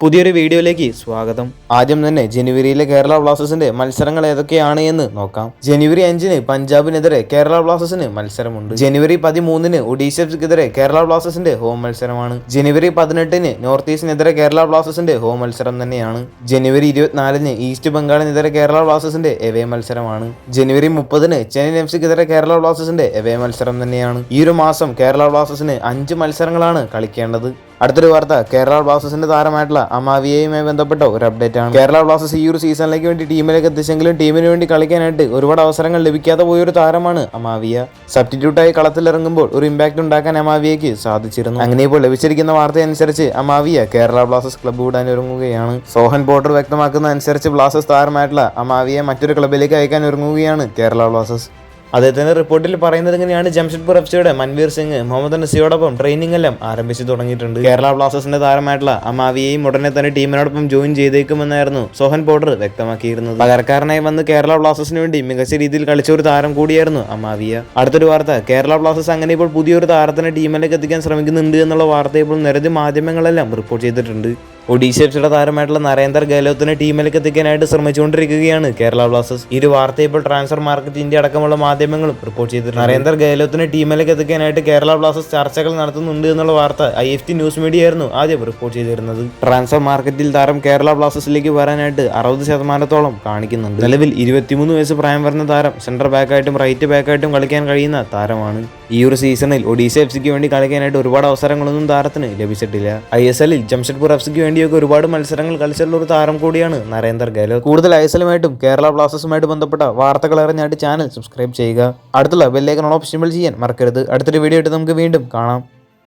പുതിയൊരു വീഡിയോയിലേക്ക് സ്വാഗതം. ആദ്യം തന്നെ ജനുവരിയിലെ കേരള ബ്ലാസ്റ്റേഴ്സിന്റെ മത്സരങ്ങൾ ഏതൊക്കെയാണ് എന്ന് നോക്കാം. ജനുവരി അഞ്ചിന് പഞ്ചാബിനെതിരെ കേരള ബ്ലാസ്റ്റേഴ്സിന് മത്സരമുണ്ട്. ജനുവരി പതിമൂന്നിന് ഒഡീഷക്കെതിരെ കേരള ബ്ലാസ്റ്റേഴ്സിന്റെ ഹോം മത്സരമാണ്. ജനുവരി പതിനെട്ടിന് നോർത്ത് ഈസ്റ്റിനെതിരെ കേരള ബ്ലാസ്റ്റേഴ്സിന്റെ ഹോം മത്സരം തന്നെയാണ്. ജനുവരി ഇരുപത്തിനാലിന് ഈസ്റ്റ് ബംഗാളിനെതിരെ കേരള ബ്ലാസ്റ്റേഴ്സിന്റെ എവേ മത്സരമാണ്. ജനുവരി മുപ്പതിന് ചെന്നൈ എഫ് സിക്കെതിരെ കേരള ബ്ലാസ്റ്റേഴ്സിന്റെ എവേ മത്സരം തന്നെയാണ്. ഈ ഒരു മാസം കേരള ബ്ലാസ്റ്റേഴ്സിന് അഞ്ച് മത്സരങ്ങളാണ് കളിക്കേണ്ടത്. അടുത്തൊരു വാർത്ത. കേരള ബ്ലാസ്റ്റേഴ്സിന്റെ താരമായിട്ടുള്ള അമാവിയയുമായി ബന്ധപ്പെട്ട ഒരു അപ്ഡേറ്റ് ആണ്. കേരള ബ്ലാസ്റ്റേഴ്സ് ഈ ഒരു സീസണിലേക്ക് വേണ്ടി ടീമിലേക്ക് എത്തിച്ചെങ്കിലും ടീമിന് വേണ്ടി കളിക്കാനായിട്ട് ഒരുപാട് അവസരങ്ങൾ ലഭിക്കാതെ പോയൊരു താരമാണ് അമാവിയ. സബ്സ്റ്റിറ്റ്യൂട്ടായി കളത്തിലിറങ്ങുമ്പോൾ ഒരു ഇമ്പാക്ട് ഉണ്ടാക്കാൻ അമാവിയയ്ക്ക് സാധിച്ചിരുന്നു. അങ്ങനെ ഇപ്പോൾ ലഭിച്ചിരിക്കുന്ന വാർത്ത അനുസരിച്ച് അമാവിയ കേരള ബ്ലാസ്റ്റേഴ്സ് ക്ലബ്ബ് വിടാൻ ഒരുങ്ങുകയാണ്. സോഹൻ പോട്ടർ വ്യക്തമാക്കുന്ന അനുസരിച്ച് ബ്ലാസ്റ്റേഴ്സ് താരമായിട്ടുള്ള അമാവിയെ മറ്റൊരു ക്ലബിലേക്ക് അയക്കാൻ ഒരുങ്ങുകയാണ് കേരള ബ്ലാസ്റ്റേഴ്സ്. അദ്ദേഹത്തിന്റെ റിപ്പോർട്ടിൽ പറയുന്നത് എങ്ങനെയാണ് ജംഷഡ്പൂർ എഫ് സിയുടെ മൻവീർ സിംഗ് മുഹമ്മദ് നസിയോടൊപ്പം ട്രെയിനിങ് എല്ലാം ആരംഭിച്ചു തുടങ്ങിയിട്ടുണ്ട്. കേരള ബ്ലാസ്റ്റേഴ്സിന്റെ താരമായിട്ടുള്ള അമാവിയെയും ഉടനെ തന്നെ ടീമിനോടൊപ്പം ജോയിൻ ചെയ്തേക്കുമെന്നായിരുന്നു സോഹൻ പോഡർ വ്യക്തമാക്കിയിരുന്നത്. പകരക്കാരനായി വന്ന് കേരള ബ്ലാസ്റ്റേഴ്സിന് വേണ്ടി മികച്ച രീതിയിൽ കളിച്ച ഒരു താരം കൂടിയായിരുന്നു അമാവിയ. അടുത്തൊരു വാർത്ത കേരള ബ്ലാസ്റ്റേഴ്സ് അങ്ങനെ ഇപ്പോൾ പുതിയൊരു താരത്തിനെ ടീമിലേക്ക് എത്തിക്കാൻ ശ്രമിക്കുന്നുണ്ട് എന്നുള്ള വാർത്ത ഇപ്പോൾ നിരവധി മാധ്യമങ്ങളെല്ലാം റിപ്പോർട്ട് ചെയ്തിട്ടുണ്ട്. ഒഡീഷ എഫ്സിയുടെ താരമായിട്ടുള്ള നരേന്ദർ ഗെഹ്ലോത്തിനെ ടീമിലേക്ക് എത്തിക്കാനായിട്ട് ശ്രമിച്ചുകൊണ്ടിരിക്കുകയാണ് കേരള ബ്ലാസ്റ്റേഴ്സ്. ഇരു ഒരു വാർത്ത ഇപ്പോൾ ട്രാൻസ്ഫർ മാർക്കറ്റ് ഇന്ത്യ അടക്കമുള്ള മാധ്യമങ്ങളും റിപ്പോർട്ട് ചെയ്തിട്ടുണ്ട്. നരേന്ദർ ഗെഹ്ലോത്തിനെ ടീമിലേക്ക് എത്തിക്കാനായിട്ട് കേരള ബ്ലാസ്റ്റേഴ്സ് ചർച്ചകൾ നടത്തുന്നുണ്ട് എന്നുള്ള വാർത്ത I F T news media ആയിരുന്നു ആദ്യം റിപ്പോർട്ട് ചെയ്തിരുന്നത്. ട്രാൻസ്ഫർ മാർക്കറ്റിൽ താരം കേരള ബ്ലാസ്റ്റേഴ്സിലേക്ക് വരാനായിട്ട് അറുപത് ശതമാനത്തോളം കാണിക്കുന്നുണ്ട്. നിലവിൽ ഇരുപത്തിമൂന്ന് വയസ്സ് പ്രായം വരുന്ന താരം സെൻട്രൽ ബാക്കായിട്ടും റൈറ്റ് ബാക്കായിട്ടും കളിക്കാൻ കഴിയുന്ന താരമാണ്. ഈ ഒരു സീസണിൽ ഒഡീഷ എഫ് സിക്ക് വേണ്ടി കളിക്കാനായിട്ട് ഒരുപാട് അവസരങ്ങളൊന്നും താരത്തിന് ലഭിച്ചിട്ടില്ല. ഐ എസ് എല്ലിൽ ജംഷഡ്പൂർ എഫ് സിക്ക് വേണ്ടിയൊക്കെ ഒരുപാട് മത്സരങ്ങൾ കളിച്ചിട്ടുള്ള ഒരു താരം കൂടിയാണ് നരേന്ദർ ഗെഹ്ലോട്ട് കൂടുതൽ ഐസലുമായിട്ടും കേരള ബ്ലാസ്റ്റേഴ്സുമായിട്ട് ബന്ധപ്പെട്ട വാർത്തകൾ അറിഞ്ഞായിട്ട് ചാനൽ സബ്സ്ക്രൈബ് ചെയ്യുക. അടുത്തുള്ള ബെല്ലേക്കൺ ഓപ്ഷൻ ചെയ്യാൻ മറക്കരുത്. അടുത്തൊരു വീഡിയോ ആയിട്ട് നമുക്ക് വീണ്ടും കാണാം.